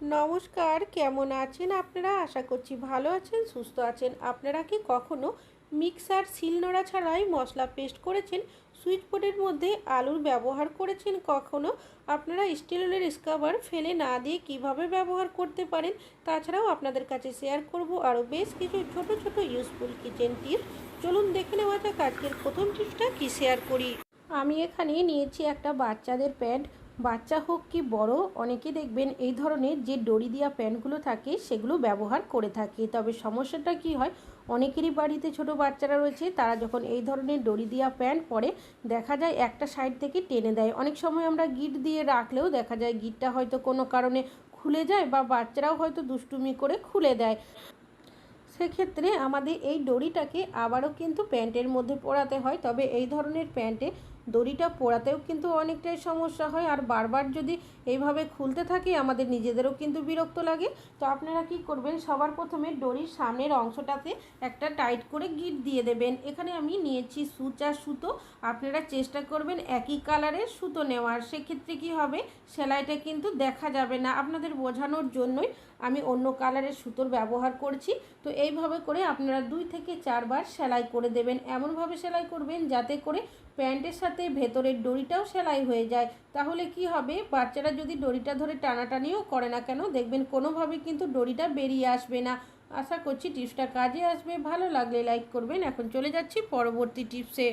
নমস্কার, কেমন আছেন আপনারা? আশা করছি ভালো আছেন, সুস্থ আছেন। আপনারা কি কখনো মিক্সার শিলনোড়া ছাড়াই মশলা পেস্ট করেছেন? সুইচ বোর্ডের মধ্যে আলুর ব্যবহার করেছেন কখনো? আপনারা স্টিলের স্কাবার ফেলে না দিয়ে কীভাবে ব্যবহার করতে পারেন? তাছাড়াও আপনাদের কাছে শেয়ার করব আরও বেশ কিছু ছোট ছোট ইউজফুল কিচেন টিপস চলুন দেখে নেওয়া যাক আজকের প্রথম টিপসটা কি শেয়ার করি। আমি এখানে নিয়েছি একটা বাচ্চাদের প্যান্ট। বাচ্চা হোক কি বড় অনেকে দেখবেন এই ধরনের যে দড়ি দেওয়া প্যান্টগুলো থাকে, সেগুলো ব্যবহার করে থাকে। তবে সমস্যাটা কি হয়, অনেকেরই বাড়িতে ছোট বাচ্চারা রয়েছে, তারা যখন এই ধরনের দড়ি দেওয়া প্যান্ট পরে, দেখা যায় একটা সাইড থেকে টেনে দেয়। অনেক সময় আমরা গিট দিয়ে রাখলেও দেখা যায় গিটটা হয়তো কোনো কারণে খুলে যায় বা বাচ্চারাও হয়তো দুষ্টুমি করে খুলে দেয়। সেক্ষেত্রে আমাদের এই দড়িটাকে আবারও কিন্তু প্যান্টের মধ্যে পরাতে হয়। তবে এই ধরনের প্যান্টে দড়িটা পরাতেও কিন্তু অনেকটাই সমস্যা হয়। আর বারবার যদি এইভাবে খুলতে থাকে, আমাদের নিজেদেরও কিন্তু বিরক্ত লাগে। তো আপনারা কি করবেন, সবার প্রথমে দড়ির সামনের অংশটাতে একটা টাইট করে গিট দিয়ে দেবেন। এখানে আমি নিয়েছি সুচা সুতো। আপনারা চেষ্টা করবেন একই কালারের সুতো নেওয়ার। সেক্ষেত্রে কি হবে, সেলাইটা কিন্তু দেখা যাবে না। আপনাদের বোঝানোর জন্যই আমি অন্য কালারের সুতোর ব্যবহার করছি। তো এইভাবে করে আপনারা দুই থেকে চারবার সেলাই করে দেবেন। এমনভাবে সেলাই করবেন যাতে করে প্যান্টের সাথে ভেতরের দড়িটাও সেলাই হয়ে যায়। তাহলে কি হবে? বাচ্চারা যদি দড়িটা ধরে টানাটানিও করে না কেন? দেখবেন কোনোভাবে কিন্তু দড়িটা বেরিয়ে আসবে না। আশা করছি টিপসটা কাজে আসবে। ভালো লাগলে লাইক করবেন। এখন চলে যাচ্ছি পরবর্তী টিপসে।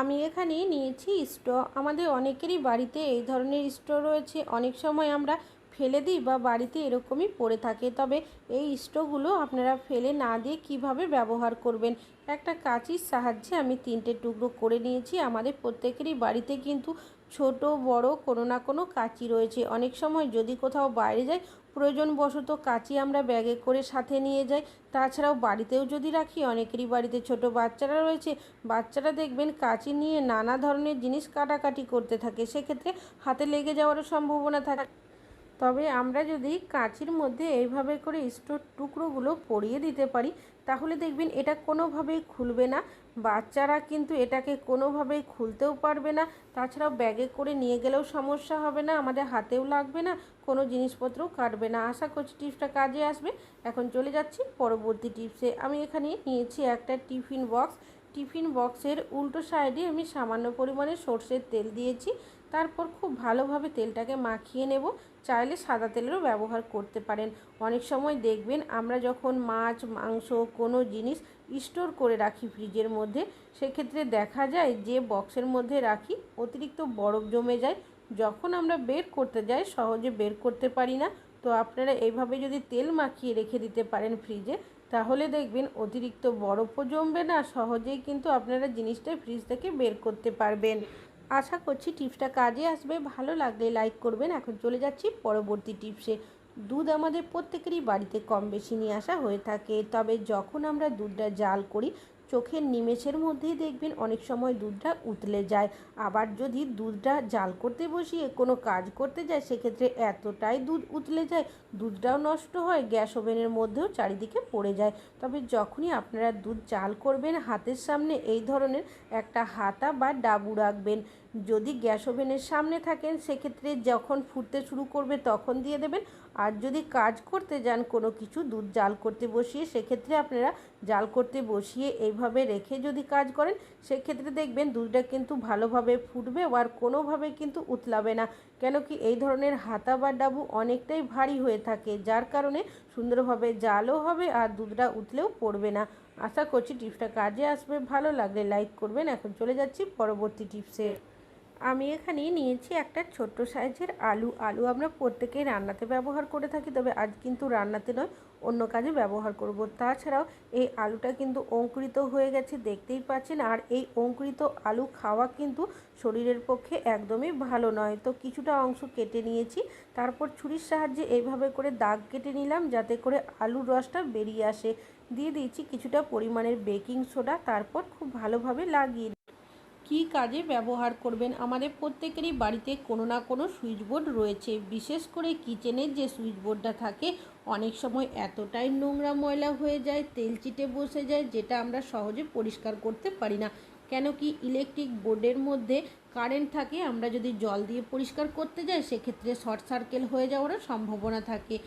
আমি এখানে নিয়েছি স্টো আমাদের অনেকেরই বাড়িতে এই ধরনের স্টো রয়েছে। অনেক সময় আমরা ফেলে দিই বা বাড়িতে এরকমই পড়ে থাকে। তবে এই স্টোগুলো আপনারা ফেলে না দিয়ে কীভাবে ব্যবহার করবেন? একটা কাঁচির সাহায্যে আমি তিনটে টুকরো করে নিয়েছি। আমাদের প্রত্যেকেরই বাড়িতে কিন্তু ছোট, বড় কোনো না কোনো কাঁচি রয়েছে। অনেক সময় যদি কোথাও বাইরে যাই, প্রয়োজনবশত কাঁচি আমরা ব্যাগে করে সাথে নিয়ে যাই। তাছাড়াও বাড়িতেও যদি রাখি, অনেকেরই বাড়িতে ছোট বাচ্চারা রয়েছে। বাচ্চারা দেখবেন কাঁচি নিয়ে নানা ধরনের জিনিস কাটাকাটি করতে থাকে। সেক্ষেত্রে হাতে লেগে যাওয়ারও সম্ভাবনা থাকে। তবে আমরা যদি কাঁচির মধ্যে এইভাবে করে স্টোর টুকরোগুলো পরিয়ে দিতে পারি, তাহলে দেখবেন এটা কোনোভাবেই খুলবে না। বাচ্চারা কিন্তু এটাকে কোনোভাবেই খুলতেও পারবে না। তাছাড়াও ব্যাগে করে নিয়ে গেলেও সমস্যা হবে না, আমাদের হাতেও লাগবে না, কোনো জিনিসপত্রও কাটবে না। আশা করছি টিপসটা কাজে আসবে। এখন চলে যাচ্ছি পরবর্তী টিপসে। আমি এখানে নিয়েছি একটা টিফিন বক্স। টিফিন বক্সের উল্টো সাইডে আমি সামান্য পরিমাণে সর্ষের তেল দিয়েছি। তারপর খুব ভালোভাবে তেলটাকে মাখিয়ে নেব। চাইলে সাদা তেলেরও ব্যবহার করতে পারেন। অনেক সময় দেখবেন আমরা যখন মাছ, মাংস কোনো জিনিস স্টোর করে রাখি ফ্রিজের মধ্যে, সেক্ষেত্রে দেখা যায় যে বক্সের মধ্যে রাখি, অতিরিক্ত বরফ জমে যায়। যখন আমরা বের করতে যাই, সহজে বের করতে পারি না। তো আপনারা এইভাবে যদি তেল মাখিয়ে রেখে দিতে পারেন ফ্রিজে তাহলে দেখবেন অতিরিক্ত বরফও জমবে না, সহজেই কিন্তু আপনারা জিনিসটা ফ্রিজ থেকে বের করতে পারবেন। আশা করছি টিপসটা কাজে আসবে। ভালো লাগলে লাইক করবেন। এখন চলে যাচ্ছি পরবর্তী টিপসে। দুধ আমাদের প্রত্যেকেরই বাড়িতে কম বেশি নিয়ে আসা হয়ে থাকে। তবে যখন আমরা দুধটা জাল করি চোখের নিমেষের মধ্যেই দেখবেন অনেক সময় দুধটা উতলে যায়। আবার যদি দুধটা জাল করতে বসিয়ে কোনো কাজ করতে যায়, সেক্ষেত্রে এতটাই দুধ উতলে যায়, দুধটাও নষ্ট হয়, গ্যাস ওভেনের মধ্যেও চারিদিকে পড়ে যায়। তবে যখনই আপনারা দুধ জাল করবেন, হাতের সামনে এই ধরনের একটা হাতা বা ডাবু রাখবেন। যদি গ্যাস ওভেনের সামনে থাকেন, সেক্ষেত্রে যখন ফুটতে শুরু করবে, তখন দিয়ে দেবেন আর যদি কাজ করতে যান কোনো কিছু, দুধ জাল করতে বসিয়ে, সেক্ষেত্রে আপনারা জাল করতে বসিয়ে এইভাবে রেখে যদি কাজ করেন, সেক্ষেত্রে দেখবেন দুধটা কিন্তু ভালোভাবে ফুটবে আর কোনোভাবে কিন্তু উতলাবে না। কেন কি এই ধরনের হাতা বা ডাবু অনেকটাই ভারী হয়ে থাকে, যার কারণে সুন্দরভাবে জালও হবে আর দুধটা উতলেও পড়বে না। আশা করছি টিপসটা কাজে আসবে। ভালো লাগলে লাইক করবেন। এখন চলে যাচ্ছি পরবর্তী টিপসে। আমি এখানে নিয়েছি একটা ছোট্ট সাইজের আলু। আলু আমরা প্রত্যেকেই রান্নাতে ব্যবহার করে থাকি, তবে আজ কিন্তু রান্নাতে নয়, অন্য কাজে ব্যবহার করব। তাছাড়াও এই আলুটা কিন্তু অঙ্কুরিত হয়ে গেছে, দেখতেই পাচ্ছেন। আর এই অঙ্কুরিত আলু খাওয়া কিন্তু শরীরের পক্ষে একদমই ভালো নয়। তো কিছুটা অংশ কেটে নিয়েছি, তারপর ছুরির সাহায্যে এইভাবে করে দাগ কেটে নিলাম, যাতে করে আলুর রসটা বেরিয়ে আসে। দিয়ে দিয়েছি কিছুটা পরিমাণের বেকিং সোডা, তারপর খুব ভালোভাবে লাগিয়ে কী কাজে ব্যবহার করবেন? আমাদের প্রত্যেকেরই বাড়িতে কোনো না কোনো সুইচ বোর্ড রয়েছে। বিশেষ করে কিচেনের যে সুইচ বোর্ডটা থাকে, অনেক সময় এতটাই নোংরা ময়লা হয়ে যায়, তেল চিটে বসে যায়, যেটা আমরা সহজে পরিষ্কার করতে পারি না। কেন কি ইলেকট্রিক বোর্ডের মধ্যে কারেন্ট থাকে, আমরা যদি জল দিয়ে পরিষ্কার করতে যাই, সেক্ষেত্রে শর্ট সার্কেল হয়ে যাওয়ারও সম্ভাবনা থাকে।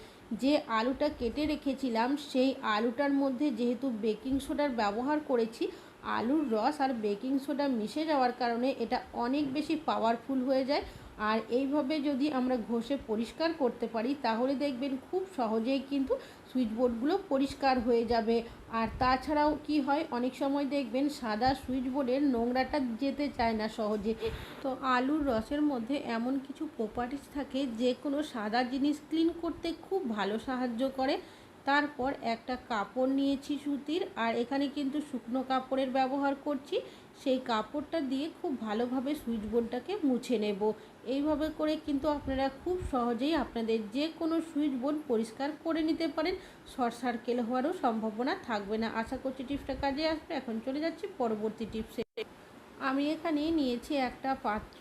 যে আলুটা কেটে রেখেছিলাম, সেই আলুটার মধ্যে যেহেতু বেকিং সোডার ব্যবহার করেছি আলুর রস আর বেকিং সোডা মিশে যাওয়ার কারণে এটা অনেক বেশি পাওয়ারফুল হয়ে যায়। আর এইভাবে যদি আমরা ঘষে পরিষ্কার করতে পারি, তাহলে দেখবেন খুব সহজেই কিন্তু সুইচ বোর্ডগুলো পরিষ্কার হয়ে যাবে। আর তাছাড়াও কি হয়, অনেক সময় দেখবেন সাদা সুইচ বোর্ডের নোংরাটা যেতে চায় না সহজে। তো আলুর রসের মধ্যে এমন কিছু প্রপার্টিস থাকে যে কোনো সাদা জিনিস ক্লিন করতে খুব ভালো সাহায্য করে। তারপর একটা কাপড় নিয়েছি সুতির, আর এখানে কিন্তু শুকনো কাপড়ের ব্যবহার করছি। সেই কাপড়টা দিয়ে খুব ভালোভাবে সুইচ বোর্ডটাকে মুছে নেব। এইভাবে করে কিন্তু আপনারা খুব সহজেই আপনাদের যে কোনো সুইচ বোর্ড পরিষ্কার করে নিতে পারেন। শর্ট সার্কেল হওয়ারও সম্ভাবনা থাকবে না। আশা করছি টিপসটা কাজে আসবে। এখন চলে যাচ্ছি পরবর্তী টিপসে। আমি এখানে নিয়েছি একটা পাত্র,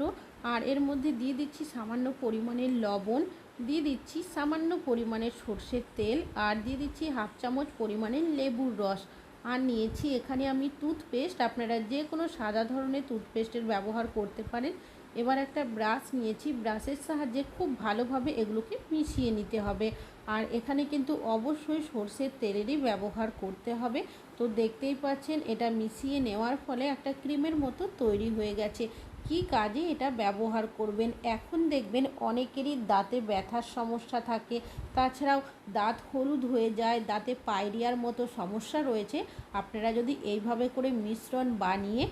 আর এর মধ্যে দিয়ে দিচ্ছি সামান্য পরিমাণের লবণ। দিয়ে দিচ্ছি সামান্য পরিমাণের সর্ষের তেল আর দিয়ে দিচ্ছি হাফ চামচ পরিমাণের লেবুর রস। আর নিয়েছি এখানে আমি টুথপেস্ট। আপনারা যে কোনো সাদা ধরনের টুথপেস্টের ব্যবহার করতে পারেন। এবার একটা ব্রাশ নিয়েছি। ব্রাশের সাহায্যে খুব ভালোভাবে এগুলোকে মিশিয়ে নিতে হবে। আর এখানে কিন্তু অবশ্যই সর্ষের তেলেরই ব্যবহার করতে হবে। তো দেখতেই পাচ্ছেন, এটা মিশিয়ে নেওয়ার ফলে একটা ক্রিমের মতো তৈরি হয়ে গেছে। কি কাজে এটা ব্যবহার করবেন? এখন দেখবেন অনেকেরই দাঁতে ব্যথার সমস্যা থাকে। তাছাড়াও দাঁত হলুদ হয়ে যায়, দাঁতে পাইরিয়ার মতো সমস্যা রয়েছে। আপনারা যদি এইভাবে করে মিশ্রণ বানিয়ে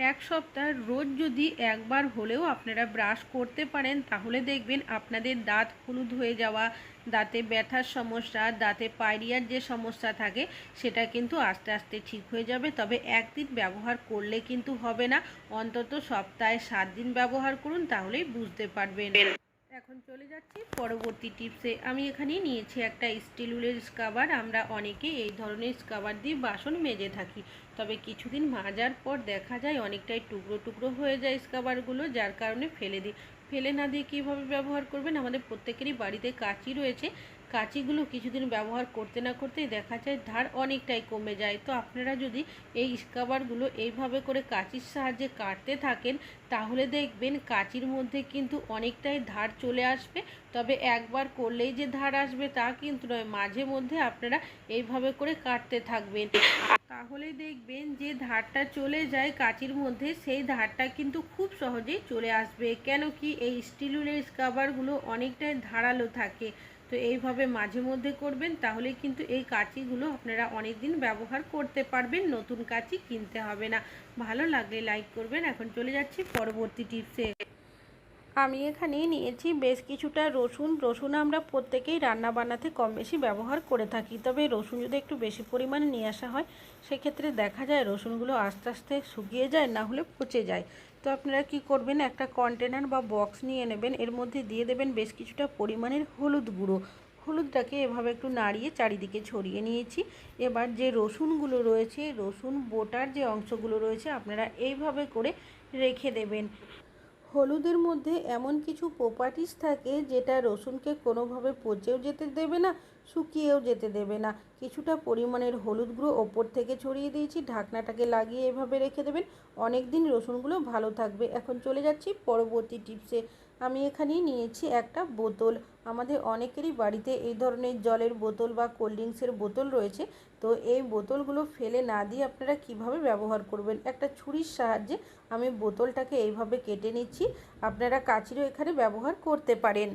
এক সপ্তাহ রোজ যদি একবার হলেও আপনারা ব্রাশ করতে পারেন, তাহলে দেখবেন আপনাদের দাঁত হলুদ হয়ে যাওয়া, দাঁতে ব্যথার সমস্যা, দাঁতে পাইরিয়ার যে সমস্যা থাকে, সেটা কিন্তু আস্তে আস্তে ঠিক হয়ে যাবে। তবে একদিন ব্যবহার করলে কিন্তু হবে না। অন্তত সপ্তাহে সাত দিন ব্যবহার করুন, তাহলেই বুঝতে পারবেন। এখন চলে যাচ্ছি পরবর্তী টিপসে। আমি এখানে নিয়েছি একটা স্টিল উলের স্কাবার। আমরা অনেকে এই ধরনের স্কাবার দিয়ে বাসন মেজে থাকি। তবে কিছুদিন মাজার পর দেখা যায় অনেকটাই টুকরো টুকরো হয়ে যায় স্কাবারগুলো, যার কারণে ফেলে দিই। ফেলে না দিয়ে কীভাবে ব্যবহার করবেন? আমাদের প্রত্যেকেরই বাড়িতে কাঁচি রয়েছে। কাঁচিগুলো কিছুদিন ব্যবহার করতে না করতেই দেখা যায় ধার অনেকটাই কমে যায়। তো আপনারা যদি এই স্কাবারগুলো এইভাবে করে কাঁচির সাহায্যে কাটতে থাকেন, তাহলে দেখবেন কাঁচির মধ্যে কিন্তু অনেকটাই ধার চলে আসবে। তবে একবার করলেই যে ধার আসবে তা কিন্তু নয়, মাঝে মধ্যে আপনারা এইভাবে করে কাটতে থাকবেন। তাহলে দেখবেন যে ধারটা চলে যায় কাঁচির মধ্যে, সেই ধারটা কিন্তু খুব সহজেই চলে আসবে। কেন কি এই স্টিল উলের স্কাবারগুলো অনেকটাই ধারালো থাকে। তো এইভাবে মাঝে মধ্যে করবেন তাহলে কিন্তু এই কাঁচিগুলো আপনারা অনেক দিন ব্যবহার করতে পারবেন, নতুন কাঁচি কিনতে হবে না। ভালো লাগলে লাইক করবেন। এখন চলে যাচ্ছি পরবর্তী টিপসে। আমি এখানে নিয়েছি বেশ কিছুটা রসুন। রসুন আমরা প্রত্যেকেই রান্না বান্নাতে কম বেশি ব্যবহার করে থাকি। তবে রসুন যদি একটু বেশি পরিমাণে নিয়ে আসা হয়, সেক্ষেত্রে দেখা যায় রসুনগুলো আস্তে আস্তে শুকিয়ে যায়, না হলে পচে যায়। তো আপনারা কি করবেন? একটা কন্টেনার বা বক্স নিয়ে নেবেন। এর মধ্যে দিয়ে দেবেন বেশ কিছুটা পরিমাণের হলুদ গুঁড়ো। হলুদটাকে এভাবে একটু নাড়িয়ে চারিদিকে ছড়িয়ে নিয়েছি। এবার যে রসুনগুলো রয়েছে, রসুন বোটার যে অংশগুলো রয়েছে, আপনারা এইভাবে করে রেখে দেবেন। হলুদের মধ্যে এমন কিছু প্রপার্টিস থাকে যেটা রসুনকে কোনোভাবে পচেও যেতে দেবে না, শুকিয়েও যেতে দেবে না। কিছুটা পরিমাণের হলুদ গুঁড়ো ওপর থেকে ছড়িয়ে দিয়েছি, ঢাকনাটাকে লাগিয়ে এভাবে রেখে দেবেন। অনেক দিন রসুনগুলো ভালো থাকবে। এখন চলে যাচ্ছি পরবর্তী টিপসে আমি এখানে নিয়েছি একটা বোতল। আমাদের অনেকেরই বাড়িতে এই ধরনের জলের বোতল বা কোল্ড ড্রিঙ্কসের বোতল রয়েছে। তো এই বোতলগুলো ফেলে না দিয়ে আপনারা কীভাবে ব্যবহার করবেন? একটা ছুরির সাহায্যে আমি বোতলটাকে এইভাবে কেটে নিচ্ছি। আপনারা কাচিরও এখানে ব্যবহার করতে পারেন।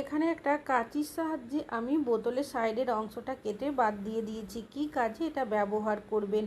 এখানে একটা কাঁচির সাহায্যে আমি বোতলের সাইডের অংশটা কেটে বাদ দিয়ে দিয়েছি। কি কাজে এটা ব্যবহার করবেন?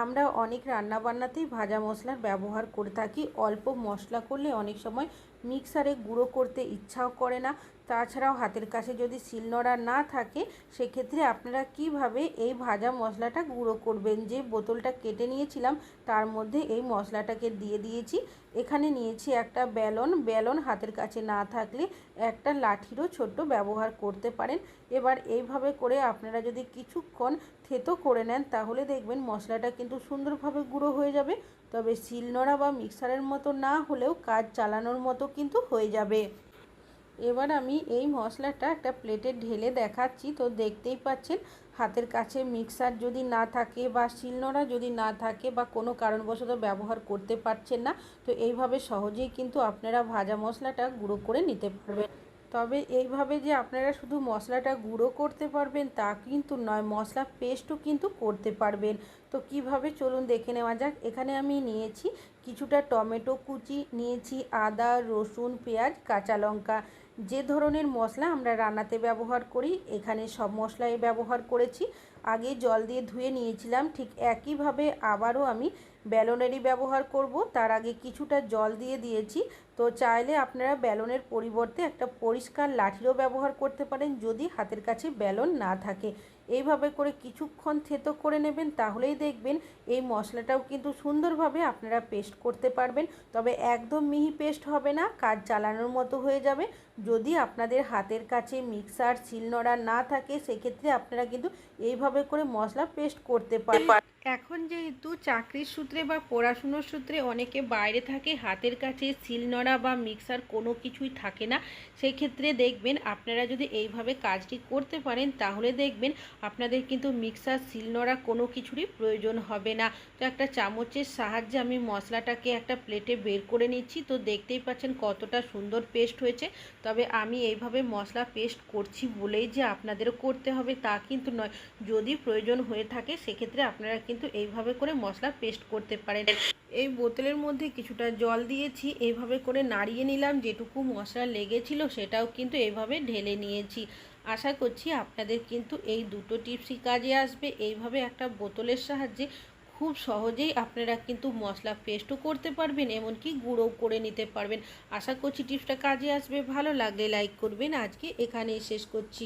আমরা অনেক রান্নাবান্নাতেই ভাজা মশলার ব্যবহার করে থাকি। অল্প মশলা করলে অনেক সময় মিক্সারে গুঁড়ো করতে ইচ্ছাও করে না। তাছাড়াও হাতের কাছে যদি শিলনোড়া না থাকে, সেক্ষেত্রে আপনারা কীভাবে এই ভাজা মশলাটা গুঁড়ো করবেন? যে বোতলটা কেটে নিয়েছিলাম, তার মধ্যে এই মশলাটাকে দিয়ে দিয়েছি। এখানে নিয়েছি একটা বেলন। বেলন হাতের কাছে না থাকলে একটা লাঠিরও ছোট্ট ব্যবহার করতে পারেন। এবার এইভাবে করে আপনারা যদি কিছুক্ষণ থেতো করে নেন, তাহলে দেখবেন মশলাটা কিন্তু সুন্দরভাবে গুঁড়ো হয়ে যাবে। তবে শিলনোড়া বা মিক্সারের মতো না হলেও কাজ চালানোর মতো কিন্তু হয়ে যাবে। এবার আমি এই মশলাটা একটা প্লেটে ঢেলে দেখাচ্ছি। তো দেখতেই পাচ্ছেন, হাতের কাছে মিক্সার যদি না থাকে বা শিলনোড়া যদি না থাকে বা কোনো কারণবশত ব্যবহার করতে পারছেন না, তো এইভাবে সহজেই কিন্তু আপনারা ভাজা মশলাটা গুঁড়ো করে নিতে পারবেন। তবে এইভাবে যে আপনারা শুধু মশলাটা গুঁড়ো করতে পারবেন তা কিন্তু নয়, মশলা পেস্টও কিন্তু করতে পারবেন। তো কীভাবে চলুন দেখে নেওয়া যাক। এখানে আমি নিয়েছি কিছুটা টমেটো কুচি, নিয়েছি আদা, রসুন, পেঁয়াজ, কাঁচা লঙ্কা। যে ধরনের মশলা আমরা রান্নাতে ব্যবহার করি, এখানে সব মশলাই ব্যবহার করেছি। আগে জল দিয়ে ধুয়ে নিয়েছিলাম, ঠিক একইভাবে আবারও আমি ব্যালনেরই ব্যবহার করব। তার আগে কিছুটা জল দিয়ে দিয়েছি। তো চাইলে আপনারা ব্যালনের পরিবর্তে একটা পরিষ্কার লাঠিরও ব্যবহার করতে পারেন যদি হাতের কাছে ব্যালন না থাকে। এইভাবে করে কিছুক্ষণ থেতো করে নেবেন, তাহলেই দেখবেন এই মশলাটাও কিন্তু সুন্দরভাবে আপনারা পেস্ট করতে পারবেন। তবে একদম মিহি পেস্ট হবে না, কাজ চালানোর মতো হয়ে যাবে। যদি আপনাদের হাতের কাছে মিক্সার, শিলনোড়া না থাকে, সেক্ষেত্রে আপনারা কিন্তু এইভাবে করে মশলা পেস্ট করতে পারেন এখন যেহেতু চাকরির সূত্রে বা পড়াশুনোর সূত্রে অনেকে বাইরে থাকে, হাতের কাছে শিলনোড়া বা মিক্সার কোনো কিছুই থাকে না সেই ক্ষেত্রে দেখবেন আপনারা যদি এইভাবে কাজটি করতে পারেন, তাহলে দেখবেন আপনাদের কিন্তু মিক্সার শিলনোড়া কোনো কিছুরই প্রয়োজন হবে না। তো একটা চামচের সাহায্যে আমি মশলাটাকে একটা প্লেটে বের করে নিচ্ছি। তো দেখতেই পাচ্ছেন কতটা সুন্দর পেস্ট হয়েছে। তবে আমি এইভাবে মশলা পেস্ট করছি বলেই যে আপনাদেরও করতে হবে, তা কিন্তু নয়। যদি প্রয়োজন হয়ে থাকে, সেক্ষেত্রে আপনারা কিন্তু এইভাবে করে মশলা পেস্ট করতে পারেন। এই বোতলের মধ্যে কিছুটা জল দিয়েছি, এইভাবে করে নাড়িয়ে নিলাম, যেটুকু মশলা লেগেছিল সেটাও কিন্তু এইভাবে ঢেলে নিয়েছি। আশা করছি আপনাদের কিন্তু এই দুটো টিপসই কাজে আসবে। এইভাবে একটা বোতলের সাহায্যে খুব সহজেই আপনারা কিন্তু মশলা পেস্টও করতে পারবেন, এমনকি গুঁড়োও করে নিতে পারবেন। আশা করছি টিপসটা কাজে আসবে। ভালো লাগলে লাইক করবেন। আজকে এখানেই শেষ করছি।